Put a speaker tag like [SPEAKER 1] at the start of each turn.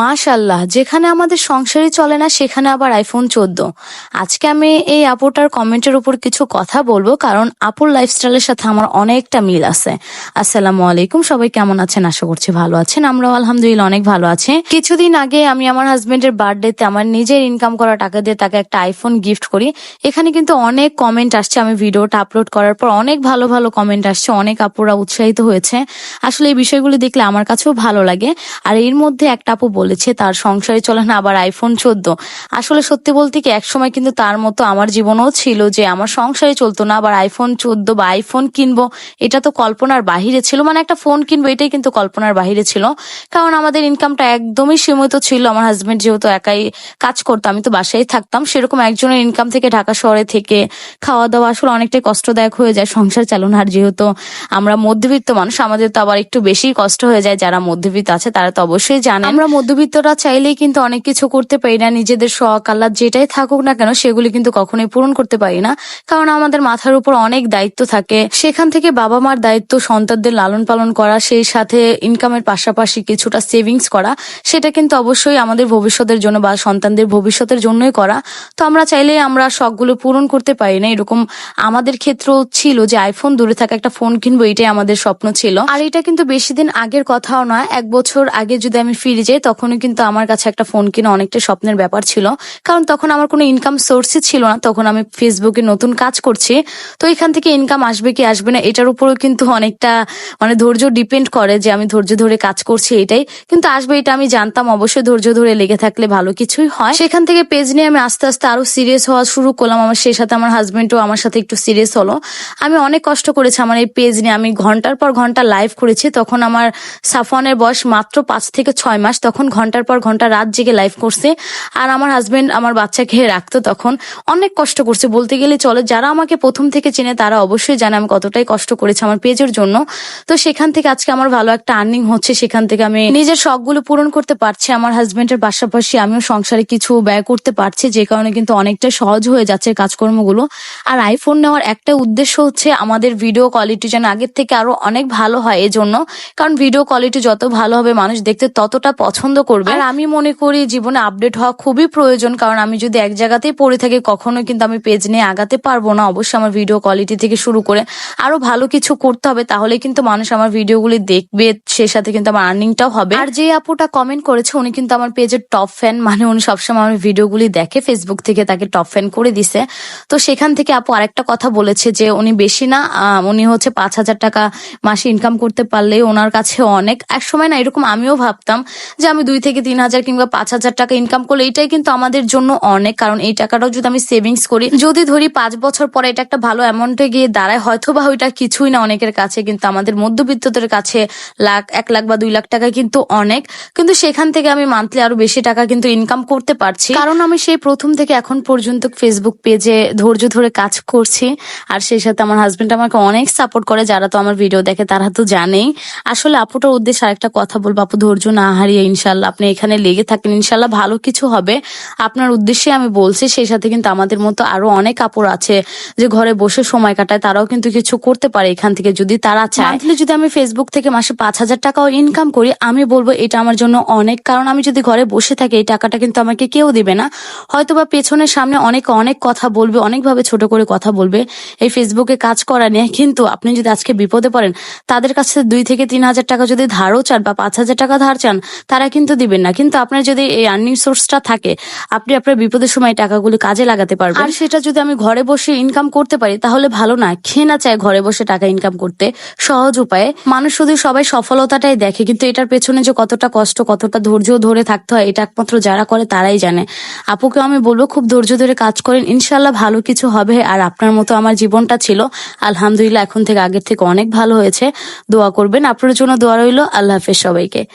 [SPEAKER 1] মাশাল্লাহ যেখানে আমাদের সংসারই চলে না, সেখানে আবার আইফোন চোদ্দ। আজকে আমি এই আপুটার কমেন্টের উপর কিছু কথা বলব, কারণ আপুর লাইফস্টাইলের সাথে আমার অনেকটা মিল আছে। আসসালামু আলাইকুম, সবাই কেমন আছেন? আশা করছি ভালো আছেন, আমরাও আলহামদুলিল্লাহ অনেক ভালো আছে। কিছুদিন আগে আমি আমার হাজবেন্ডের বার্থডেতে আমার নিজের ইনকাম করা টাকা দিয়ে তাকে একটা আইফোন গিফট করি। এখানে কিন্তু অনেক কমেন্ট আসছে, আমি ভিডিওটা আপলোড করার পর অনেক ভালো ভালো কমেন্ট আসছে, অনেক আপুরা উৎসাহিত হয়েছে। আসলে এই বিষয়গুলি দেখলে আমার কাছেও ভালো লাগে। আর এর মধ্যে একটা আপু বলেছে, তার সংসারে চলে না, আবার আইফোন চোদ্দ। আসলে সত্যি বলতে কি, একসময় কিন্তু তার মতো আমার জীবনও ছিল যে, আমার সংসারে চলতো না, আবার আইফোন চোদ্দ বা আইফোন কিনবো, এটা তো কল্পনার বাহিরে ছিল। মানে একটা ফোন কিনবো, এটাই কিন্তু কল্পনার বাহিরে ছিল। কারণ আমাদের ইনকামটা একদমই সীমিত ছিল। আমার হাজবেন্ড যেহেতু একাই কাজ করতো, আমি তো বাসায় থাকতাম। সেরকম একজনের ইনকাম থেকে ঢাকা শহরে থেকে খাওয়া দাওয়া আসলে অনেকটাই কষ্টদায়ক হয়ে যায় সংসার চালানো। আর যেহেতু আমরা মধ্যবিত্ত মানুষ, আমাদের তো আবার একটু বেশি কষ্ট হয়ে যায়। যারা মধ্যবিত্ত আছে, তারা তো অবশ্যই জানে। আমরা মধ্যবিত্তরা চাইলেই কিন্তু অনেক কিছু করতে পারি না। নিজেদের শখ আল্লাহ যেটাই থাকুক না কেন, সেগুলি কিন্তু কখনোই পূরণ করতে পারি না। কারণ আমাদের মাথার উপর অনেক দায়িত্ব থাকে। সেখান থেকে বাবা মার দায়িত্ব, সন্তানদের লালন পালন করা, সেই সাথে ইনকামের পাশাপাশি কিছুটা সেভিংস করা, সেটা কিন্তু অবশ্যই আমাদের ভবিষ্যতের জন্য বা সন্তানদের ভবিষ্যতের জন্যই করা। তো আমরা চাইলে আমরা শখগুলো পূরণ করতে পারি না। এরকম আমাদের ক্ষেত্রেও ছিল যে আইফোন দূরে থাকা একটা ফোন কিনবো, এটাই আমাদের স্বপ্ন ছিল। আর এটা কিন্তু বেশি দিন আগের কথাও নয়। এক বছর আগে যদি আমি ফিরে যাই তখনও কিন্তু আমার কাছে একটা ফোন কিনা অনেকটা স্বপ্নের ব্যাপার ছিল। কারণ তখন আমার কোনো ইনকাম সোর্সই ছিল না। তখন আমি ফেসবুকে নতুন কাজ করছি। তো এখান থেকে ইনকাম আসবে কি আসবে না, এটার উপরেও কিন্তু অনেকটা মানে ধৈর্য ডিপেন্ড করে যে আমি ধৈর্য ধরে কাজ করছি এটাই। কিন্তু আসবে এটা আমি জানতাম, অবশ্যই ধৈর্য ধরে লেগে থাকলে ভালো কিছুই হয়। সেখান থেকে পেজ নিয়ে আমি আস্তে আস্তে আরও সিরিয়াস হওয়া শুরু করলাম। আমার সেই সাথে আমার হাজবেন্ডও আমার সাথে একটু সিরিয়াস হলো। আমি অনেক কষ্ট করেছি আমার এই পেজ নিয়ে। আমি ঘণ্টার পর ঘণ্টা লাইভ করেছি। তখন আমার সাফওয়ানের বয়স মাত্র পাঁচ থেকে ছয় মাস। তখন ঘণ্টার পর ঘণ্টা রাত জেগে লাইভ করছে। আর আমার হাজবেন্ড আমার বাচ্চাকে রাখতো তখন। অনেক কষ্ট করছে। বলতে গেলে চলে, যারা আমাকে প্রথম থেকে চেনে তারা অবশ্যই জানে আমি কতটাই কষ্ট করেছি আমার পেজের জন্য। তো সেখান থেকে আজকে আমার ভালো একটা আর্নিং হচ্ছে। সেখান থেকে আমি নিজের শখগুলো পূরণ করতে পারছি। আমার হাজবেন্ডের পাশাপাশি আমিও সংসারে কিছু ব্যয় করতে পারছি, যে কারণে কিন্তু অনেকটা সহজ হয়ে যাচ্ছে কাজকর্মগুলো। আর আইফোন নেওয়ার একটা উদ্দেশ্য হচ্ছে আমাদের ভিডিও কোয়ালিটি যেন আগের থেকে আরও অনেক ভালো হয় এজন্য। কারণ ভিডিও কোয়ালিটি যত ভালো হবে মানুষ দেখতে ততটা পছন্দ করবে। আর আমি মনে করি জীবনে আপডেট হওয়া খুবই প্রয়োজন, কারণ আমি যদি এক জায়গাতেই পড়ে থাকি কখনো কিন্তু আমি পেজ নিয়ে আগাতে পারব না। অবশ্যই আমার ভিডিও কোয়ালিটি থেকে শুরু করে আরও ভালো কিছু করতে হবে, তাহলে কিন্তু মানুষ আমার ভিডিওগুলি দেখবে, সে সাথে কিন্তু আমার আর্নিংটাও হবে। আর যে আপুটা কমেন্ট করেছে, উনি কিন্তু আমার পেজের টপ ফ্যান মানে উনি সবসময় আমার ভিডিওগুলি দেখে ফেসবুক থেকে তাকে টপ ফ্যান করে দিছে। তো সেখান থেকে আপু আরেকটা কথা বলেছে যে, উনি বেশি না উনি হচ্ছে পাঁচ হাজার টাকা মাসে ইনকাম করতে পারলে ওনার কাছে অনেক। এক সময় না এরকম আমিও ভাবতাম যে, আমি দুই থেকে তিন হাজার কিংবা পাঁচ হাজার টাকা ইনকাম করলে এটাই কিন্তু আমাদের জন্য অনেক। কারণ এই টাকাটাও যদি আমি সেভিংস করি, যদি ধরি পাঁচ বছর পরে এটা একটা ভালো অ্যামাউন্টে গিয়ে দাঁড়ায় হয়তো বা ওইটা কিছুই না অনেকের কাছে, কিন্তু আমাদের মধ্যবিত্তদের কাছে লাখ, এক লাখ বা দুই লাখ টাকা কিন্তু অনেক। কিন্তু সেখান থেকে আমি মান্থলি আরও বেশি টাকা কিন্তু ইনকাম করতে পারছি। কারণ আমি সেই প্রথম থেকে এখন পর্যন্ত ফেসবুক পেজে ধৈর্য ধরে কাজ করছি। আর সেই সাথে আমার হাজবেন্ড আমাকে অনেক সাপোর্ট করে, যারা তো আমার ভিডিও দেখে তারা তো জানেই। আসলে আপুটার উদ্দেশ্যে আরেকটা কথা বলব, আপু ধৈর্য না হারিয়ে ইনশাল্লাহ আপনি এখানে লেগে থাকেন। ইনশাল্লাহ ভালো কিছু হবে। আপনার উদ্দেশ্যে আমি বলছি, সেই সাথে কিন্তু আমাদের মতো আরও অনেক কাপড় আছে যে ঘরে বসে সময় কাটায়, তারাও কিন্তু কিছু করতে পারে এখান থেকে যদি তারা চায়। যদি আমি ফেসবুক থেকে মাসে পাঁচ হাজার টাকাও ইনকাম করি, আমি বলব এটা আমার জন্য অনেক। কারণ আমি যদি ঘরে বসে থাকি, এই টাকাটা কিন্তু আমাকে কেউ দিবে না। হয়তো বা পেছনের সামনে অনেক অনেক কথা বলবে, অনেকভাবে ছোট করে কথা বলবে, এই ফেসবুকে কাজ করা নিয়ে। কিন্তু আপনি যদি আজকে বিপদে পড়েন, তাদের কাছে দুই থেকে তিন হাজার টাকা যদি ধারও চান বা পাঁচ হাজার টাকা ধার চান, তারা কিন্তু দিবেন না। কিন্তু আপনার যদি এই আর্নিং সোর্সটা থাকে, আপনি আপনার বিপদের সময় টাকাগুলো কাজে লাগাতে পারবেন। আর সেটা যদি আমি ঘরে বসে ইনকাম করতে পারি, তাহলে ভালো না। খেয়ে না চায় ঘরে বসে টাকা ইনকাম করতে? সহজ উপায়ে। মানুষ শুধু সবাই সফলতাটাই দেখে, কিন্তু এটার পেছনে যে কতটা কষ্ট, কতটা ধৈর্য ধরে থাকতে হয়, এটা একমাত্র যারা করে তারাই জানে। আপুকে আমি বলব, খুব ধৈর্য ধরে কাজ করেন। ইনশাল্লাহ ভালো কিছু হবে। আর আপনার মতো আমার জীবনটা ছিল, আলহামদুলিল্লাহ, এখন থেকে আগের থেকে অনেক ভালো হয়েছে। দোয়া করবেন। আপনার জন্য দোয়া রইল। আল্লাহ হাফেজ সবাইকে।